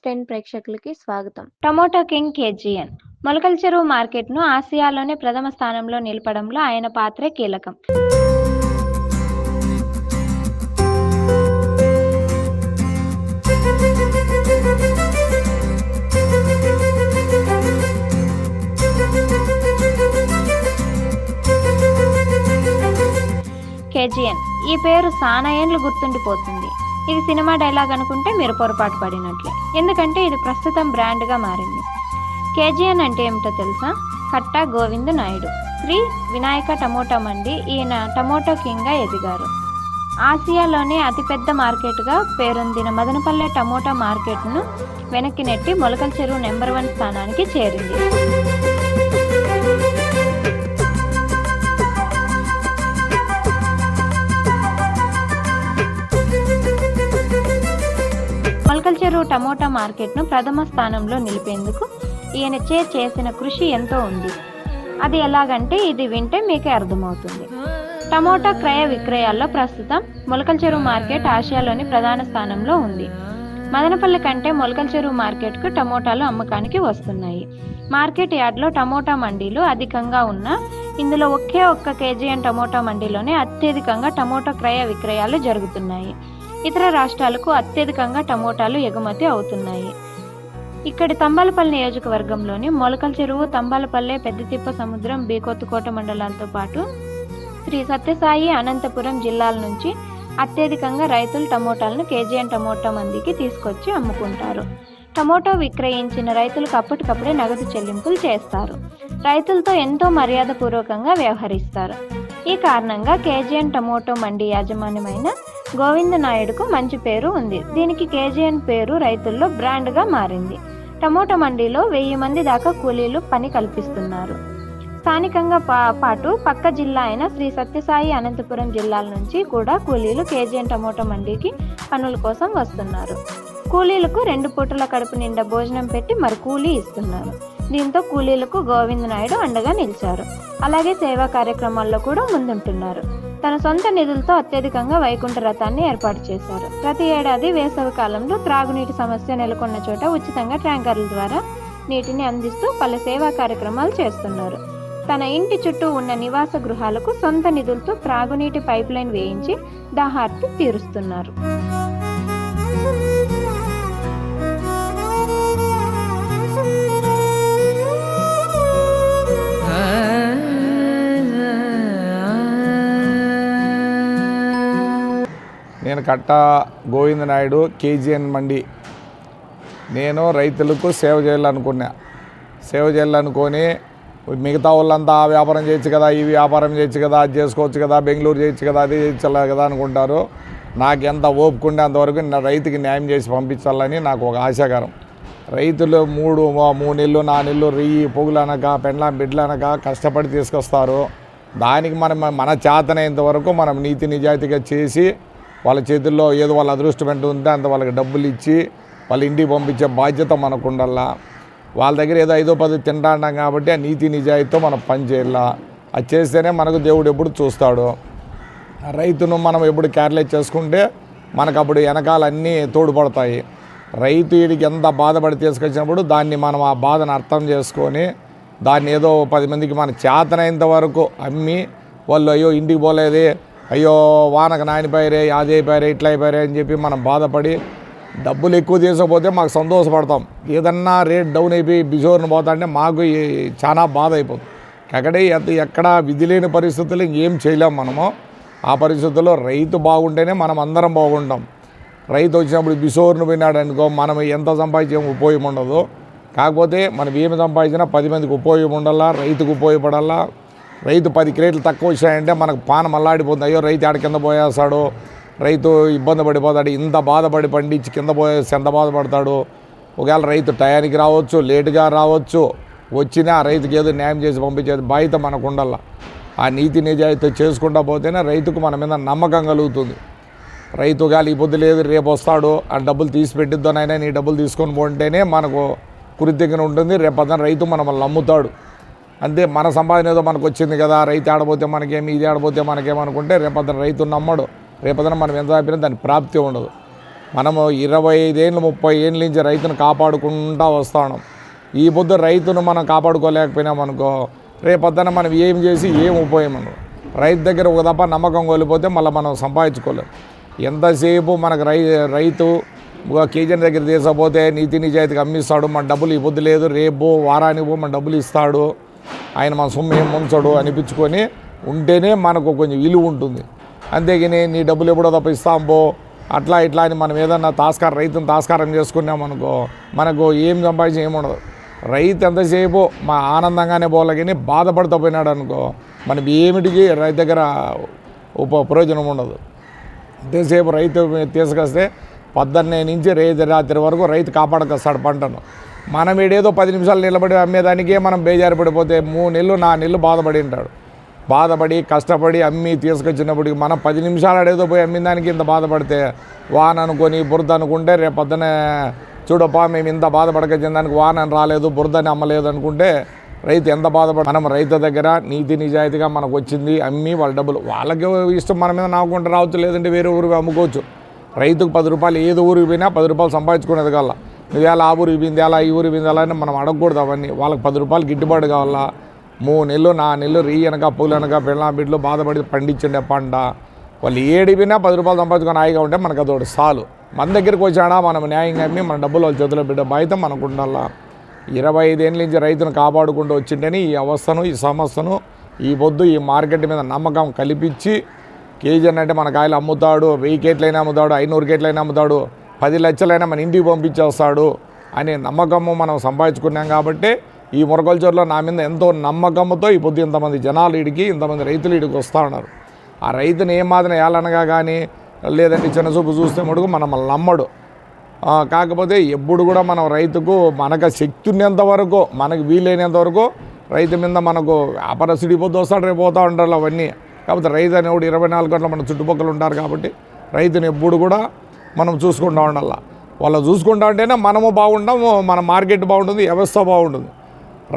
News ten ప్రేక్షకులకి స్వాగతం. Tomato king కేజీఎన్. మొలకల చెరువు మార్కెట్ను ఆసియాలోనే ప్రథమ స్థానంలో నిలపడంలో ఆయన పాత్రే కీలకం. కేజీఎన్. ఈ పేరు సానా ఏండ్లు గుర్తుండిపోతుంది. ఇది సినిమా డైలాగ్ అనుకుంటే మీరు పొరపాటు పడినట్లే. ఎందుకంటే ఇది ప్రస్తుతం బ్రాండ్గా మారింది. కేజీఎన్ అంటే ఏమిటో తెలుసా? కట్ట గోవింద్ నాయుడు. శ్రీ వినాయక టమోటా మండి ఈయన టమోటో కింగ్గా ఎదిగారు. ఆసియాలోనే అతిపెద్ద మార్కెట్గా పేరొందిన మదనపల్లె టమోటా మార్కెట్ను వెనక్కి నెట్టి మొలకల చెరువు నెంబర్ వన్ స్థానానికి చేరింది. మొలకల చెరువు టమోటా మార్కెట్ను ప్రథమ స్థానంలో నిలిపేందుకు ఈయన చే చేసిన కృషి ఎంతో ఉంది. అది ఎలాగంటే ఇది వింటే మీకే అర్థమవుతుంది. టమోటా క్రయ విక్రయాల్లో ప్రస్తుతం మొలకల చెరువు మార్కెట్ ఆసియాలోని ప్రధాన స్థానంలో ఉంది. మదనపల్లి కంటే మొలకల చెరువు మార్కెట్కు టమోటాలు అమ్మకానికి వస్తున్నాయి. మార్కెట్ యార్డ్లో టమోటా మండీలు అధికంగా ఉన్న ఇందులో ఒకే ఒక్క కేజీఎన్ టమోటా మండీలోనే అత్యధికంగా టమోటా క్రయ విక్రయాలు జరుగుతున్నాయి. ఇతర రాష్ట్రాలకు అత్యధికంగా టమోటాలు ఎగుమతి అవుతున్నాయి. ఇక్కడి తంబాలపల్లి నియోజకవర్గంలోని మొలకల చెరువు తంబాలపల్లె పెద్దతిప్ప సముద్రం బీకొత్తుకోట మండలాలతో పాటు శ్రీ సత్యసాయి అనంతపురం జిల్లాల నుంచి అత్యధికంగా రైతులు టమోటాలను కేజీఎన్ టమోటా మందికి తీసుకొచ్చి అమ్ముకుంటారు. టమోటో విక్రయించిన రైతులకు అప్పటికప్పుడే నగదు చెల్లింపులు చేస్తారు. రైతులతో ఎంతో మర్యాదపూర్వకంగా వ్యవహరిస్తారు. ఈ కారణంగా కేజీఎన్ టమోటో మండి యాజమాన్యమైన గోవింద నాయుడుకు మంచి పేరు ఉంది. దీనికి కేజీఎన్ పేరు రైతుల్లో బ్రాండ్గా మారింది. టమోటా మండీలో వెయ్యి మంది దాకా కూలీలు పని కల్పిస్తున్నారు. స్థానికంగా పా పాటు పక్క జిల్లా అయిన శ్రీ సత్యసాయి అనంతపురం జిల్లాల నుంచి కూడా కూలీలు కేజీఎన్ టమోటా మండీకి పనుల కోసం వస్తున్నారు. కూలీలకు రెండు పూటల కడుపు నిండా భోజనం పెట్టి మరి కూలీ ఇస్తున్నారు. దీంతో కూలీలకు గోవింద నాయుడు అండగా నిలిచారు. అలాగే సేవా కార్యక్రమాల్లో కూడా ముందుంటున్నారు. తన సొంత నిధులతో అత్యధికంగా వైకుంఠ రథాన్ని ఏర్పాటు చేశారు. ప్రతి ఏడాది వేసవి కాలంలో త్రాగునీటి సమస్య నెలకొన్న చోట ఉచితంగా ట్యాంకర్ల ద్వారా నీటిని అందిస్తూ పలు సేవా కార్యక్రమాలు చేస్తున్నారు. తన ఇంటి చుట్టూ ఉన్న నివాస గృహాలకు సొంత నిధులతో త్రాగునీటి పైప్ లైన్ వేయించి దాహార్తి తీరుస్తున్నారు. నేను కట్ట గోవింద నాయుడు కేజీఎన్ మండి. నేను రైతులకు సేవ చేయాలనుకున్నా. సేవ చేయాలనుకొని మిగతా వాళ్ళంతా ఆ వ్యాపారం చేయొచ్చు కదా ఈ వ్యాపారం చేయొచ్చు కదా అది చేసుకోవచ్చు కదా బెంగళూరు చేయొచ్చు కదా అది చేయొచ్చు కదా అనుకుంటారు. నాకు ఎంత ఓపుకుండే అంతవరకు నా రైతుకి న్యాయం చేసి పంపించాలని నాకు ఒక ఆశాకరం. రైతులు మూడు మూడు నెలలు నా నెలలు రెయ్యి పొగులనక పెండ్లం పెండ్లాం బిడ్డలు కష్టపడి తీసుకొస్తారు. దానికి మనం మన చేతనైనంత వరకు మనం నీతి నిజాయితీగా చేసి వాళ్ళ చేతుల్లో ఏదో వాళ్ళ అదృష్టం ఉంటే అంత వాళ్ళకి డబ్బులు ఇచ్చి వాళ్ళ ఇంటికి పంపించే బాధ్యత మనకు ఉండాలా వాళ్ళ దగ్గర ఏదో ఐదో పది తింటాంటాం కాబట్టి ఆ నీతి నిజాయితీతో మనం పని చేయాలా? అది చేస్తేనే మనకు దేవుడు ఎప్పుడు చూస్తాడు. రైతును మనం ఎప్పుడు క్యార్లెస్ చేసుకుంటే మనకు అప్పుడు వెనకాలన్నీ తోడ్పడతాయి. రైతు వీడికి ఎంత బాధపడి తీసుకొచ్చినప్పుడు దాన్ని మనం ఆ బాధను అర్థం చేసుకొని దాన్ని ఏదో పది మందికి మన చేతనైనంత వరకు అమ్మి వాళ్ళు అయ్యో ఇంటికి పోలేదే అయ్యో వానకు నానిపోయారే అదే అయిపోయారే ఇట్లా అయిపోయారే అని చెప్పి మనం బాధపడి డబ్బులు ఎక్కువ తీసుకపోతే మాకు సంతోషపడతాం. ఏదన్నా రేట్ డౌన్ అయిపోయి బిజోర్ని పోతా అంటే మాకు చాలా బాధ అయిపోతుంది. ఎక్కడే ఎంత ఎక్కడ విధి లేని పరిస్థితులు ఏం చేయలేం మనము. ఆ పరిస్థితుల్లో రైతు బాగుంటేనే మనం అందరం బాగుంటాం. రైతు వచ్చినప్పుడు బిసోర్ను పోయినాడు అనుకో మనం ఎంత సంపాదించే ఉపయోగం ఉండదు. కాకపోతే మనం ఏమి సంపాదించినా పది మందికి ఉపయోగం ఉండాలా రైతుకు ఉపయోగపడాలా రైతు పది క్రేట్లు తక్కువ వచ్చాయంటే మనకు పానం మల్లాడిపోతుంది అయ్యో రైతు ఆడ కింద పోయేస్తాడు? రైతు ఇబ్బంది పడిపోతాడు. ఇంత బాధపడి పండించి కింద పోయేసి ఎంత బాధపడతాడు? ఒకవేళ రైతు టయానికి రావచ్చు లేటుగా రావచ్చు వచ్చినా రైతుకి ఏదో న్యాయం చేసి పంపించేది బాధ్యత మనకు ఉండాల ఆ నీతి నిజాయితీ చేసుకుంటా పోతేనే రైతుకు మన మీద నమ్మకం కలుగుతుంది. రైతు గాలి ఇబ్బంది లేదు రేపు వస్తాడు ఆ డబ్బులు తీసి పెట్టిద్దానైనా నీ డబ్బులు తీసుకొని పోంటేనే మనకు కృతజ్ఞత ఉంటుంది. రేపు రైతు మనం నమ్ముతాడు. అంతే మన సంపాదన ఏదో మనకు వచ్చింది కదా రైతు ఆడబోతే మనకేమి ఇది ఆడబోతే మనకేమనుకుంటే రేపొద్దున రైతు నమ్మడు. రేపొద్దున మనం ఎంత ఆపినా దాని ప్రాప్తి ఉండదు. మనము ఇరవై ఐదేళ్ళు ముప్పై ఏళ్ళ నుంచి రైతును కాపాడుకుంటూ వస్తాం ఈ పొద్దు రైతును మనం కాపాడుకోలేకపోయినామనుకో రేపొద్దున మనం ఏం చేసి ఏం ఉపయోగం రైతు దగ్గర ఒక తప్ప నమ్మకం కోల్పోతే మళ్ళీ మనం సంపాదించుకోలేము ఎంతసేపు మనకు రై రైతు ఒక కేజీని దగ్గర తీసుకపోతే నీతి నిజాయితీకి అమ్మిస్తాడు మన డబ్బులు ఈ పొద్దు లేదు రేపు వారానికి మన డబ్బులు ఇస్తాడు. ఆయన మన సొమ్ము ఏం ముంచడు అనిపించుకొని ఉంటేనే మనకు కొంచెం విలువ ఉంటుంది. అంతేగాని నీ డబ్బులు ఎప్పుడో తప్ప ఇస్తాం పో. అట్లా ఇట్లా అని మనం ఏదన్నా తాస్కారం రైతును తాస్కారం చేసుకున్నామనుకో మనకు ఏం సంపాదించి ఏముండదు రైతు ఎంతసేపు మా ఆనందంగానే పోలగిని బాధపడుతూ పోయినాడు అనుకో మనం ఏమిటికి రైతు దగ్గర ఉప ప్రయోజనం ఉండదు. ఎంతసేపు రైతు తీసుకొస్తే పొద్దున్నే నుంచి రైతు రాత్రి వరకు రైతు కాపాడకొస్తాడు పంటను. మనం ఏడేదో పది నిమిషాలు నిలబడి అమ్మేదానికే మనం బేజారు పడిపోతే మూడు నెలలు నా నెలలు బాధపడి ఉంటాడు. బాధపడి కష్టపడి అమ్మి తీసుకొచ్చినప్పటికి మనం పది నిమిషాలు అడేదో పోయి అమ్మిన దానికి ఇంత బాధపడితే వాన అనుకొని బురద అనుకుంటే రేపు పొద్దునే చూడప్పా మేము ఇంత బాధపడకొచ్చిన దానికి వాన రాలేదు బురదని అమ్మలేదు అనుకుంటే రైతు ఎంత బాధపడ మనం రైతు దగ్గర నీతి నిజాయితీగా మనకు వచ్చింది అమ్మి వాళ్ళ డబ్బులు. వాళ్ళకి ఇష్టం మన మీద నాకుంటే రావచ్చు లేదంటే వేరే ఊరికి అమ్ముకోవచ్చు. రైతుకు పది రూపాయలు ఏదో ఊరికి పోయినా పది రూపాయలు సంపాదించుకునేది కల్లా నువ్వు ఎలా ఆ ఊరికి పోయింది అలా ఈ ఊరికి పోయింది అలా అని మనం అడగకూడదు అవన్నీ. వాళ్ళకి పది రూపాయలు గిట్టుబాటు కావాలా? మూడు నెలలు నా నెలలు రీ అనక పూలు అనక పిల్ల బిడ్డలు బాధపడి పండించండి పంట. వాళ్ళు ఏడిపినా పది రూపాయలు సంపాదించుకొని హాయిగా ఉంటే మనకు అదొకటి సాలు మన దగ్గరికి వచ్చాడా మనం న్యాయంగా అమ్మి మన డబ్బులు వాళ్ళ చేతిలో బిడ్డ బాధ్యత మనకు ఉండాలా ఇరవై ఐదేళ్ళ నుంచి రైతును కాపాడుకుంటూ వచ్చింటేనే ఈ అవస్థను ఈ సమస్యను ఈ పొద్దు ఈ మార్కెట్ మీద నమ్మకం కల్పించి కేజీ అంటే మన కాయలు అమ్ముతాడు వెయ్యి కేట్లైనా అమ్ముతాడు ఐనూరు కేట్లైనా అమ్ముతాడు. పది లక్షలైనా మన ఇంటికి పంపించేస్తాడు అనే నమ్మకము మనం సంపాదించుకున్నాం కాబట్టి ఈ మురగల్చూరులో నా మీద ఎంతో నమ్మకంతో ఈ పొద్దు ఇంతమంది జనాలు ఇడికి ఇంతమంది రైతులు ఇడికి వస్తూ ఉన్నారు. ఆ రైతుని ఏ మాత్రం ఏలనగా కానీ లేదంటే చిన్న చూపు చూస్తే మటుకు మనం నమ్మడు. కాకపోతే ఎప్పుడు కూడా మనం రైతుకు మనకు శక్తి ఉన్నంత వరకు మనకు వీలైనంత వరకు రైతు మీద మనకు వ్యాపారస్తుడి పొద్దు వస్తాడు రేపు పోతూ ఉంటారు అవన్నీ. కాకపోతే రైతు అనేవాడు ఇరవై నాలుగు గంటలు మన చుట్టుపక్కల ఉంటారు కాబట్టి రైతుని ఎప్పుడు కూడా మనం చూసుకుంటా ఉండాల. వాళ్ళు చూసుకుంటా ఉంటేనే మనము బాగుంటాము మన మార్కెట్ బాగుంటుంది వ్యవస్థ బాగుంటుంది.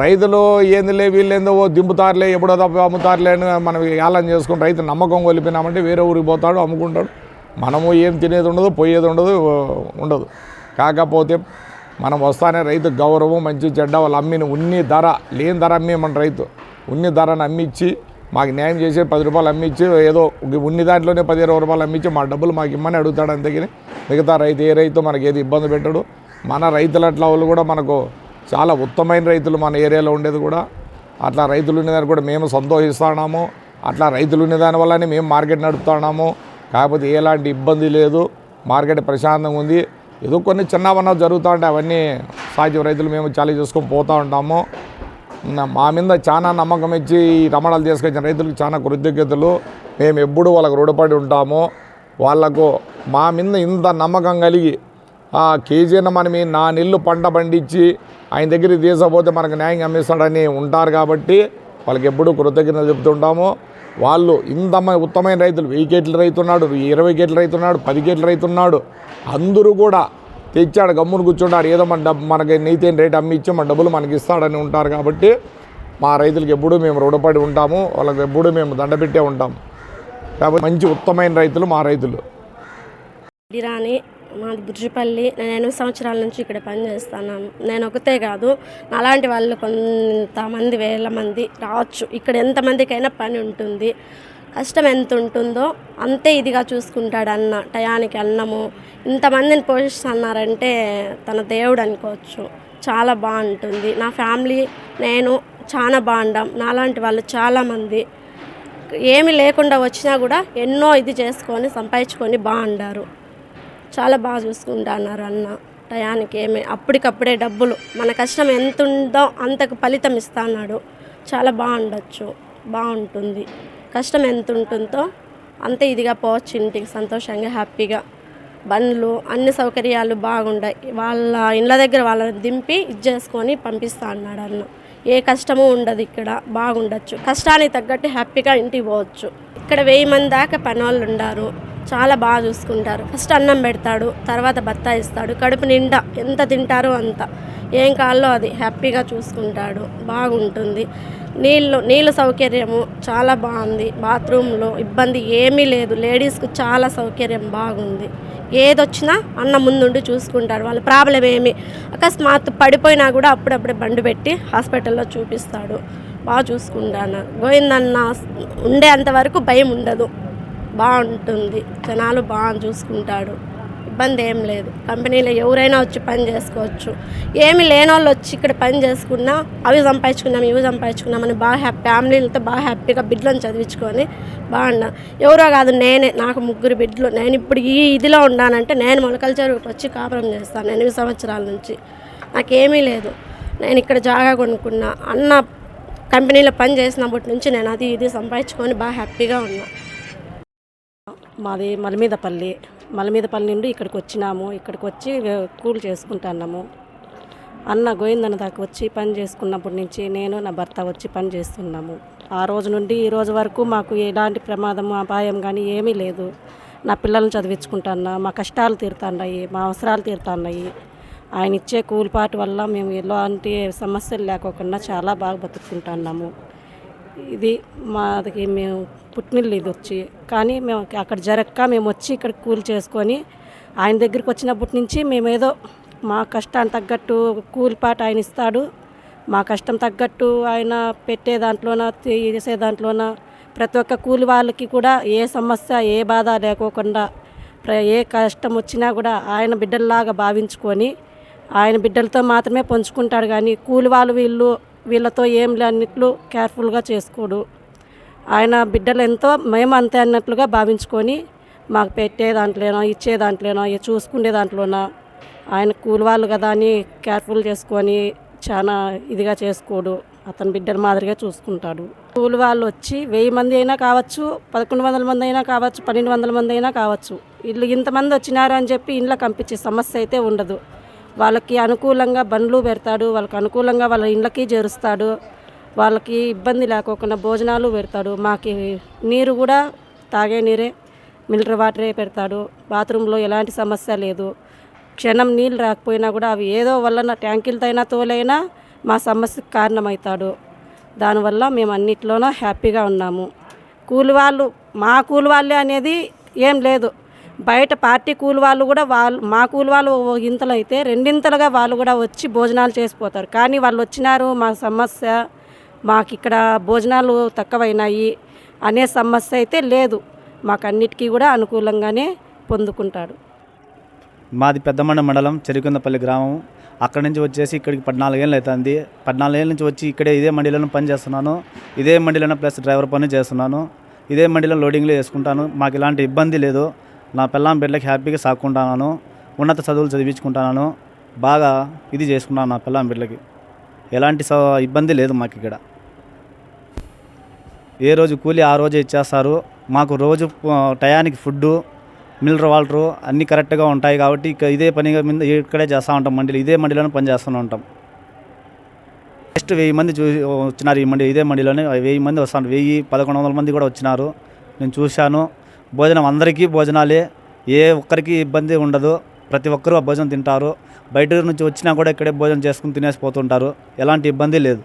రైతులు ఏందిలే వీళ్ళేందో ఓ దింపుతారులే ఎప్పుడో తప్ప అమ్ముతారులే అని మనం ఏలం చేసుకుని రైతు నమ్మకం కోల్పోయినామంటే వేరే ఊరికి పోతాడు అమ్ముకుంటాడు. మనము ఏం తినేది ఉండదు పోయేది ఉండదు ఉండదు. కాకపోతే మనం వస్తానే రైతు గౌరవం మంచి చెడ్డ వాళ్ళు అమ్మిన ఉన్ని ధర లేని ధర అమ్మి రైతు. ఉన్ని ధరను అమ్మిచ్చి మాకు న్యాయం చేసి పది రూపాయలు అమ్మిచ్చి ఏదో ఉన్ని దాంట్లోనే పది ఇరవై రూపాయలు అమ్మించి మా డబ్బులు మాకు ఇమ్మని అడుగుతాడు అందుకని మిగతా రైతు ఏ రైతు మనకి ఏది ఇబ్బంది పెట్టడు. మన రైతులు అట్లా వాళ్ళు కూడా మనకు చాలా ఉత్తమైన రైతులు మన ఏరియాలో ఉండేది కూడా. అట్లా రైతులు ఉండేదాన్ని కూడా మేము సంతోషిస్తున్నాము అట్లా రైతులు ఉండేదాని వల్లనే మేము మార్కెట్ నడుపుతున్నాము కాకపోతే ఎలాంటి ఇబ్బంది లేదు. మార్కెట్ ప్రశాంతంగా ఉంది. ఏదో కొన్ని చిన్నవన్న జరుగుతూ ఉంటాయి అవన్నీ సాధ్యం రైతులు మేము చాలా చేసుకొని పోతూ ఉంటాము. మా మీద చాలా నమ్మకం ఇచ్చి ఈ రమణాలు తీసుకొచ్చిన రైతులకు చాలా కృతజ్ఞతలు. మేము ఎప్పుడు వాళ్ళకు రుణపడి ఉంటాము. వాళ్ళకు మా మీద ఇంత నమ్మకం కలిగి ఆ కేజీన మనం నా నెల్లు పంట పండించి ఆయన దగ్గరికి తీసుకపోతే మనకు న్యాయం అమ్మిస్తాడని ఉంటారు కాబట్టి వాళ్ళకి ఎప్పుడూ కృతజ్ఞతలు చెప్తుంటాము వాళ్ళు ఇంత ఉత్తమైన రైతులు వెయ్యి కేట్ల రైతున్నాడు ఇరవై కేట్ల రైతు ఉన్నాడు పది కేట్ల రైతు ఉన్నాడు. అందరూ కూడా తెచ్చాడు గమ్మును కూర్చుంటారు ఏదో మన డబ్బు మనకి నీతి రేట్ అమ్మి ఇచ్చి మన డబ్బులు మనకి ఇస్తాడని ఉంటారు కాబట్టి మా రైతులకు ఎప్పుడూ మేము రుణపడి ఉంటాము వాళ్ళకి ఎప్పుడూ మేము దండపెట్టే ఉంటాము కాబట్టి మంచి ఉత్తమైన రైతులు మా రైతులు. రాని మాది బుజ్జిపల్లి నేను ఎనిమిది సంవత్సరాల నుంచి ఇక్కడ పనిచేస్తున్నాను నేను ఒకతే కాదు అలాంటి వాళ్ళు కొంతమంది వేల మంది రావచ్చు. ఇక్కడ ఎంతమందికైనా పని ఉంటుంది. కష్టం ఎంత ఉంటుందో అంతే ఇదిగా చూసుకుంటాడు అన్న టయానికి అన్నము. ఇంతమందిని పోషిస్తున్నారంటే తన దేవుడు అనుకోవచ్చు. చాలా బాగుంటుంది. నా ఫ్యామిలీ నేను చాలా బాగుండాం. నాలాంటి వాళ్ళు చాలామంది. ఏమి లేకుండా వచ్చినా కూడా ఎన్నో ఇది చేసుకొని సంపాదించుకొని బాగుండారు. చాలా బాగా చూసుకుంటున్నారు అన్న. టయానికి ఏమి అప్పటికప్పుడే డబ్బులు. మన కష్టం ఎంత ఉందో అంతకు ఫలితం ఇస్తున్నాడు చాలా బాగుండొచ్చు. బాగుంటుంది. కష్టం ఎంత ఉంటుందో అంతే ఇదిగా పోవచ్చు ఇంటికి సంతోషంగా హ్యాపీగా. బండ్లు అన్ని సౌకర్యాలు బాగుండాయి. వాళ్ళ ఇళ్ళ దగ్గర వాళ్ళని దింపి ఇది చేసుకొని పంపిస్తా అన్నాడు అన్న. ఏ కష్టము ఉండదు ఇక్కడ బాగుండొచ్చు. కష్టానికి తగ్గట్టు హ్యాపీగా ఇంటికి పోవచ్చు. ఇక్కడ వెయ్యి మంది దాకా పని వాళ్ళు ఉండారు. చాలా బాగా చూసుకుంటారు. ఫస్ట్ అన్నం పెడతాడు తర్వాత బత్తా ఇస్తాడు కడుపు నిండా ఎంత తింటారో అంత. ఏం కావాలో అది హ్యాపీగా చూసుకుంటాడు. బాగుంటుంది. నీళ్ళు నీళ్ళ సౌకర్యము చాలా బాగుంది. బాత్రూంలో ఇబ్బంది ఏమీ లేదు. లేడీస్కు చాలా సౌకర్యం బాగుంది. ఏదొచ్చినా అన్న ముందుండి చూసుకుంటాడు. వాళ్ళ ప్రాబ్లం ఏమి? అకస్మాత్ పడిపోయినా కూడా అప్పుడప్పుడే బండి పెట్టి హాస్పిటల్లో చూపిస్తాడు. బాగా చూసుకుంటాను. గోవిందన్న ఉండేంత వరకు భయం ఉండదు. బాగుంటుంది. జనాలు బాగా చూసుకుంటాడు ఇబ్బంది ఏం లేదు. కంపెనీలో ఎవరైనా వచ్చి పని చేసుకోవచ్చు. ఏమి లేని వాళ్ళు వచ్చి ఇక్కడ పని చేసుకున్నా అవి సంపాదించుకున్నాం ఇవి సంపాదించుకున్నామని బాగా హ్యాపీ ఫ్యామిలీలతో బాగా హ్యాపీగా బిడ్డలను చదివించుకొని బాగున్నా. ఎవరో కాదు నేనే నాకు ముగ్గురు బిడ్డలు. నేను ఇప్పుడు ఈ ఇదిలో ఉన్నానంటే నేను మొలకల చెరువుకి వచ్చి కాపురం చేస్తాను ఎనిమిది సంవత్సరాల నుంచి. నాకేమీ లేదు. నేను ఇక్కడ జాగా కొనుక్కున్నా. అన్న కంపెనీలో పని చేసినప్పటి నుంచి నేను అది ఇది సంపాదించుకొని బాగా హ్యాపీగా ఉన్నా. మాది మలమీదపల్లి. మలమీదపల్లి నుండి ఇక్కడికి వచ్చినాము. ఇక్కడికి వచ్చి కూలి చేసుకుంటున్నాము. అన్న గోవిందన్న దాకా వచ్చి పని చేసుకున్నప్పటి నుంచి నేను నా భర్త వచ్చి పని చేస్తున్నాము. ఆ రోజు నుండి ఈ రోజు వరకు మాకు ఎలాంటి ప్రమాదం అపాయం కానీ ఏమీ లేదు. నా పిల్లల్ని చదివించుకుంటున్నా మా కష్టాలు తీరుతున్నాయి మా అవసరాలు తీరుతున్నాయి. ఆయన ఇచ్చే కూలిపాటు వల్ల మేము ఎలాంటి సమస్యలు లేకోకుండా చాలా బాగా బతుకుంటున్నాము ఇది మాకి మేము పుట్టినిల్లు ఇది వచ్చి కానీ మేము అక్కడ జరక్క మేము వచ్చి ఇక్కడ కూలి చేసుకొని ఆయన దగ్గరికి వచ్చినప్పటి నుంచి మేమేదో మా కష్టానికి తగ్గట్టు కూలిపాట ఆయన ఇస్తాడు మా కష్టం తగ్గట్టు ఆయన పెట్టే దాంట్లోన చేసే దాంట్లోన ప్రతి ఒక్క కూలి వాళ్ళకి కూడా ఏ సమస్య ఏ బాధ లేకోకుండా ఏ కష్టం వచ్చినా కూడా ఆయన బిడ్డల్లాగా భావించుకొని ఆయన బిడ్డలతో మాత్రమే పంచుకుంటాడు. కానీ కూలి వాళ్ళు వీళ్ళు వీళ్ళతో ఏం లేనిట్లు కేర్ఫుల్గా చేసుకోడు. ఆయన బిడ్డలు ఎంతో మేము అంతే అన్నట్లుగా భావించుకొని మాకు పెట్టే దాంట్లోనో ఇచ్చే దాంట్లోనో చూసుకునే దాంట్లోనో ఆయన కూలి వాళ్ళు కదా అని కేర్ఫుల్ చేసుకొని చాలా ఇదిగా చేసుకోడు. అతని బిడ్డల మాదిరిగా చూసుకుంటాడు. కూలి వాళ్ళు వచ్చి వెయ్యి మంది అయినా కావచ్చు పదకొండు వందల మంది అయినా కావచ్చు పన్నెండు వందల మంది అయినా కావచ్చు. వీళ్ళు ఇంతమంది వచ్చినారు అని చెప్పి ఇంట్లో పంపించే సమస్య అయితే ఉండదు. వాళ్ళకి అనుకూలంగా బండ్లు పెడతాడు వాళ్ళకి అనుకూలంగా వాళ్ళ ఇళ్ళకి చేరుస్తాడు వాళ్ళకి ఇబ్బంది లేకోకుండా భోజనాలు పెడతాడు. మాకి నీరు కూడా తాగే నీరే మిల్టర్ వాటరే పెడతాడు. బాత్రూంలో ఎలాంటి సమస్య లేదు. క్షణం నీళ్ళు రాకపోయినా కూడా అవి ఏదో వలన ట్యాంకులతో అయినా తోలైనా మా సమస్యకు కారణమవుతాడు. దానివల్ల మేము అన్నిట్లోనూ హ్యాపీగా ఉన్నాము. కూలి వాళ్ళు మా కూలి వాళ్ళే అనేది ఏం లేదు. బయట పార్టీ కూలి వాళ్ళు కూడా వాళ్ళు మా కూలి వాళ్ళు ఓ ఇంతలు అయితే రెండింతలుగా వాళ్ళు కూడా వచ్చి భోజనాలు చేసిపోతారు. కానీ వాళ్ళు వచ్చినారు మా సమస్య మాకు ఇక్కడ భోజనాలు తక్కువైనాయి అనే సమస్య అయితే లేదు. మాకు అన్నిటికీ కూడా అనుకూలంగానే పొందుకుంటాడు. మాది పెద్దమండ మండలం చెరుకుందపల్లి గ్రామం. అక్కడి నుంచి వచ్చేసి ఇక్కడికి పద్నాలుగేళ్ళు అవుతుంది. పద్నాలుగేళ్ళ నుంచి వచ్చి ఇక్కడే ఇదే మండలిలో పని చేస్తున్నాను. ఇదే మండలిలో ప్లస్ డ్రైవర్ పని చేస్తున్నాను. ఇదే మండలిలో లోడింగ్లో వేసుకుంటాను. మాకు ఇలాంటి ఇబ్బంది లేదు. నా పిల్లం బిడ్డలకి హ్యాపీగా సాక్కుంటున్నాను ఉన్నత చదువులు చదివించుకుంటాను బాగా ఇది చేసుకున్నాను నా పిల్లం బిడ్డలకి. ఎలాంటి ఇబ్బంది లేదు మాకు ఇక్కడ. ఏ రోజు కూలి ఆ రోజే ఇచ్చేస్తారు. మాకు రోజు టయానికి ఫుడ్డు మినరల్ వాటర్ అన్నీ కరెక్ట్గా ఉంటాయి కాబట్టి ఇక ఇదే పనిగా మీద ఇక్కడే చేస్తూ ఉంటాం మండలి. ఇదే మండలిలోనే పని చేస్తూనే ఉంటాం. నెక్స్ట్ వెయ్యి మంది చూ వచ్చినారు ఈ మండి ఇదే మండలిలోనే వెయ్యి మంది వస్తాను వెయ్యి పదకొండు వందల మంది కూడా వచ్చినారు. నేను చూశాను. భోజనం అందరికీ భోజనాలే. ఏ ఒక్కరికి ఇబ్బంది ఉండదు. ప్రతి ఒక్కరూ ఆ భోజనం తింటారు. బయట నుంచి వచ్చినా కూడా ఇక్కడే భోజనం చేసుకుని తినేసి పోతుంటారు. ఎలాంటి ఇబ్బంది లేదు.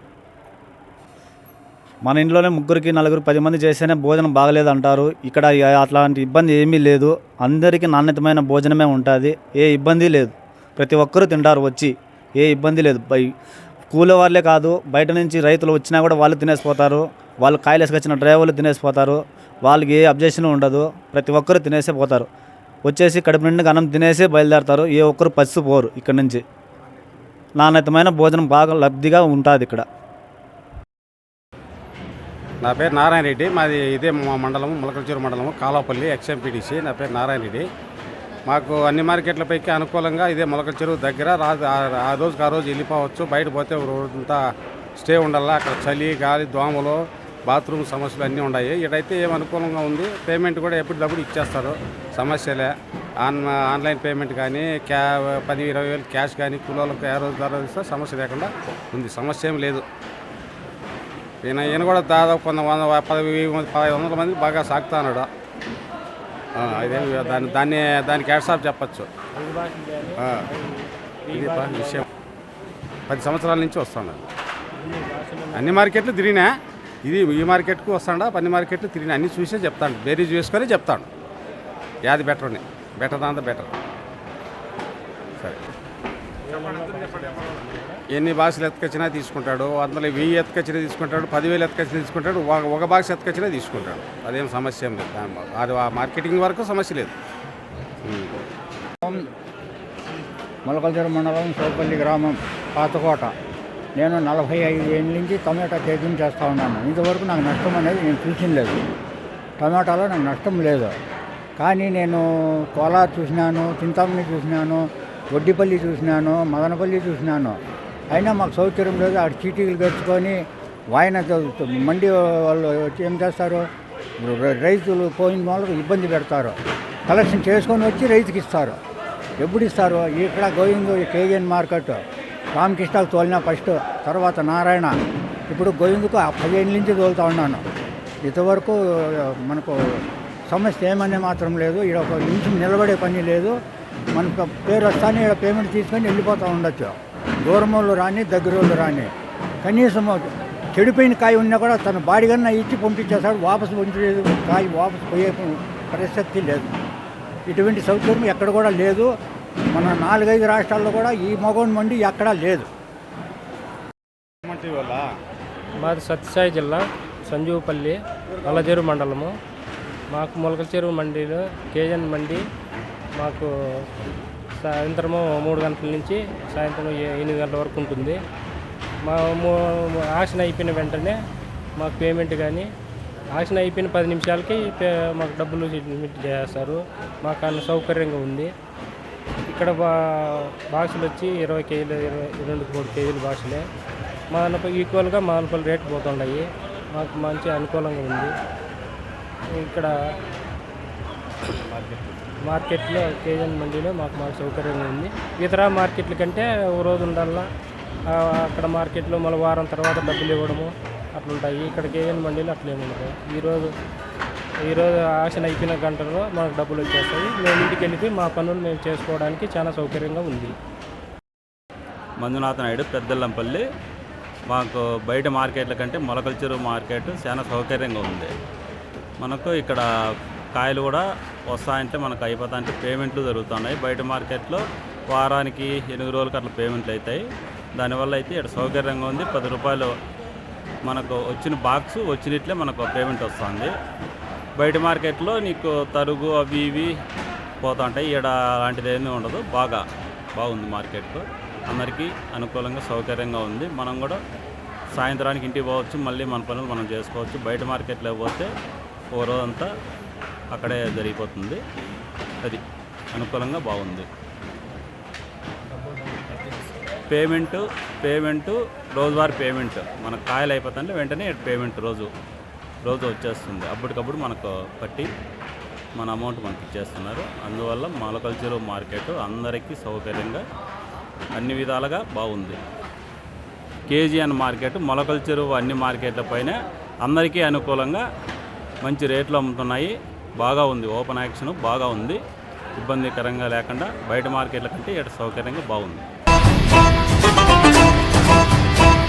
మన ఇంట్లోనే ముగ్గురికి నలుగురు పది మంది చేస్తేనే భోజనం బాగలేదు అంటారు ఇక్కడ అట్లాంటి ఇబ్బంది ఏమీ లేదు. అందరికీ నాణ్యతమైన భోజనమే ఉంటుంది. ఏ ఇబ్బంది లేదు. ప్రతి ఒక్కరూ తింటారు వచ్చి. ఏ ఇబ్బంది లేదు. బై కూలి వాళ్ళే కాదు. బయట నుంచి రైతులు వచ్చినా కూడా వాళ్ళు తినేసిపోతారు వాళ్ళు కాయలు వేసుకొచ్చిన డ్రైవర్లు తినేసిపోతారు వాళ్ళకి ఏ అబ్జెక్షన్ ఉండదు ప్రతి ఒక్కరు తినేసే పోతారు. వచ్చేసి కడుపు నిండుగా అన్నం తినేసే బయలుదేరతారు ఏ ఒక్కరు పసిపోరు ఇక్కడ నుంచి. నాణ్యతమైన భోజనం బాగా లబ్ధిగా ఉంటుంది ఇక్కడ. నా పేరు నారాయణ రెడ్డి మాది ఇదే మా మండలము ములకలచూరు మండలం కాలాపల్లి ఎక్స్ఎంపీటీసీ. నా పేరు నారాయణ రెడ్డి. మాకు అన్ని మార్కెట్లపైకి అనుకూలంగా ఇదే మొలకల దగ్గర రా ఆ- ఆ రోజుకి ఆ రోజు వెళ్ళిపోవచ్చు. బయట పోతే రోజంతా స్టే ఉండాలా అక్కడ చలి గాలి దోమలు బాత్రూమ్ సమస్యలు అన్నీ ఉన్నాయి. ఇక్కడైతే ఏం అనుకూలంగా ఉంది. పేమెంట్ కూడా ఎప్పటికప్పుడు ఇచ్చేస్తారు. సమస్యలే. ఆన్ ఆన్లైన్ పేమెంట్ కానీ క్యా పది ఇరవై వేలు క్యాష్ కానీ కూలోళ్ళకి ఏ రోజు ద్వారా ఇస్తే సమస్య లేకుండా ఉంది. సమస్య ఏం లేదు. ఈయన ఈయన కూడా దాదాపు కొంత వంద పది పదహైదు వందల మంది బాగా సాగుతున్నాడు అదే దాన్ని దాన్ని దానికి యాడ్సాప్ చెప్పచ్చు. ఇది విషయం. పది సంవత్సరాల నుంచి వస్తున్నాను అన్ని మార్కెట్లు తిరిగినా ఇది ఈ మార్కెట్కు వస్తాడా పని మార్కెట్లు తిరిగి అన్ని చూసే చెప్తాడు. బేరీజ్ వేసుకొని చెప్తాడు. యాది బెటర్ అని బెటర్ దాంతో బెటర్ సరే. ఎన్ని బాక్సులు ఎత్తుకొచ్చినా తీసుకుంటాడు. అందులో వెయ్యి ఎత్తుకొచ్చినా తీసుకుంటాడు పదివేలు ఎత్తుకొచ్చినా తీసుకుంటాడు ఒక ఒక బాక్స్ ఎత్తుకొచ్చినా తీసుకుంటాడు. అదేం సమస్య ఏం లేదు. దాని- అది ఆ మార్కెటింగ్ వరకు సమస్య లేదు. ఉమ్. మండలం సోపల్లి గ్రామం పాతకోట. నేను నలభై ఐదు ఏళ్ళ నుంచి టమాటా కేజీని చేస్తూ ఉన్నాను. ఇంతవరకు నాకు నష్టం అనేది నేను చూసిన లేదు టమాటాలో నాకు నష్టం లేదు. కానీ నేను కోలార్ చూసినాను చింతామణి చూసినాను వడ్డిపల్లి చూసినాను మదనపల్లి చూసినాను. అయినా మాకు సౌకర్యం లేదు. ఆడ చీటీలు గడుచుకొని వాయన మండి వాళ్ళు వచ్చి ఏం చేస్తారు? రైతులు పోయిన వాళ్ళకు ఇబ్బంది పెడతారు. కలెక్షన్ చేసుకొని వచ్చి రైతుకి ఇస్తారు. ఎప్పుడు ఇస్తారు? ఇక్కడ గోవింద్ కేజీఎన్ మార్కెట్. రామకృష్ణకు తోలినా ఫస్ట్ తర్వాత నారాయణ. ఇప్పుడు గోవిందుకు పదిహేను నుంచి తోలుతా ఉన్నాను. ఇంతవరకు మనకు సమస్య ఏమనే మాత్రం లేదు. ఇక్కడ ఒక నిమిషం నిలబడే పని లేదు. మనకు పేరు వస్తానే ఇక్కడ పేమెంట్ తీసుకొని వెళ్ళిపోతూ ఉండొచ్చు. దూరం వాళ్ళు రాని దగ్గర వాళ్ళు రాని. కనీసం చెడిపోయిన కాయ ఉన్నా కూడా తన బాడీగన్నా ఇచ్చి పంపించేస్తాడు. వాపసు పంపించేది కాయ వాపసు పోయే పరిస్థితి లేదు. ఇటువంటి సౌకర్యం ఎక్కడ కూడా లేదు. మన నాలుగైదు రాష్ట్రాల్లో కూడా ఈ మగోన్ మండి ఎక్కడా లేదు. మాది సత్యసాయి జిల్లా సంజీవపల్లి నల్లజెరు మండలము. మాకు మొలకల చెరువు మండీలో కేజన్ మండి మాకు సాయంత్రము మూడు గంటల నుంచి సాయంత్రం ఎనిమిది గంటల వరకు ఉంటుంది. మా ఆక్షన్ అయిపోయిన వెంటనే మాకు పేమెంట్ కానీ ఆక్షన్ అయిపోయిన పది నిమిషాలకి పే- మాకు డబ్బులు చేస్తారు. మాకు అన్ని సౌకర్యంగా ఉంది. ఇక్కడ బా బాక్సులు వచ్చి ఇరవై కేజీలు ఇరవై రెండు మూడు కేజీలు బాక్సులే మానపల్లి ఈక్వల్గా మానపల్లి రేట్ పోతున్నాయి మాకు మంచి అనుకూలంగా ఉంది. ఇక్కడ మార్కెట్లో కేజన్ మండీలో మాకు మాకు సౌకర్యంగా ఉంది. ఇతర మార్కెట్ల కంటే ఒక రోజు ఉండాలా అక్కడ మార్కెట్లో మళ్ళీ వారం తర్వాత డబ్బులు ఇవ్వడము అట్లుంటాయి. ఇక్కడ కేజన్ మండీలో అట్లేమి ఉండదు. ఈరోజు ఈరోజు ఆక్షన్ అయిపోయిన గంటలో మాకు డబ్బులు వచ్చేస్తాయి. మేము ఇంటికి వెళ్ళిపోయి మా పనులు మేము చేసుకోవడానికి చాలా సౌకర్యంగా ఉంది. మంజునాథ నాయుడు పెద్దల్లంపల్లి. మాకు బయట మార్కెట్ల కంటే మొలకల చెరువు మార్కెట్ చాలా సౌకర్యంగా ఉంది. మనకు ఇక్కడ కాయలు కూడా వస్తాయంటే మనకు అయిపోతాయంటే పేమెంట్లు జరుగుతున్నాయి. బయట మార్కెట్లో వారానికి ఎనిమిది రోజులకు అట్లా పేమెంట్లు అవుతాయి. దానివల్ల అయితే ఇక్కడ సౌకర్యంగా ఉంది. పది రూపాయలు మనకు వచ్చిన బాక్స్ వచ్చినట్లే మనకు పేమెంట్ వస్తుంది. బయట మార్కెట్లో నీకు తరుగు అవి ఇవి పోతా ఉంటాయి ఈడ అలాంటిది ఏమీ ఉండదు. బాగా బాగుంది మార్కెట్. అందరికీ అనుకూలంగా సౌకర్యంగా ఉంది. మనం కూడా సాయంత్రానికి ఇంటికి పోవచ్చు. మళ్ళీ మన పనులు మనం చేసుకోవచ్చు. బయట మార్కెట్లో పోతే ఓ రోజంతా అక్కడే జరిగిపోతుంది. అది అనుకూలంగా బాగుంది. పేమెంటు పేమెంటు రోజువారీ పేమెంట్. మన కాయలు అయిపోతుంటే వెంటనే పేమెంట్ రోజు రోజు వచ్చేస్తుంది. అప్పటికప్పుడు మనకు పట్టి మన అమౌంట్ మనకి ఇచ్చేస్తున్నారు. అందువల్ల మొలకల్చర్ మార్కెట్ అందరికీ సౌకర్యంగా అన్ని విధాలుగా బాగుంది. కేజీఎన్ మార్కెట్ మొలకల చెరువు అన్ని మార్కెట్ల పైన అందరికీ అనుకూలంగా మంచి రేట్లు అమ్ముతున్నాయి. బాగా ఉంది. ఓపెన్ యాక్షన్ బాగా ఉంది. ఇబ్బందికరంగా లేకుండా బయట మార్కెట్ల కంటే ఇక్కడ సౌకర్యంగా బాగుంది.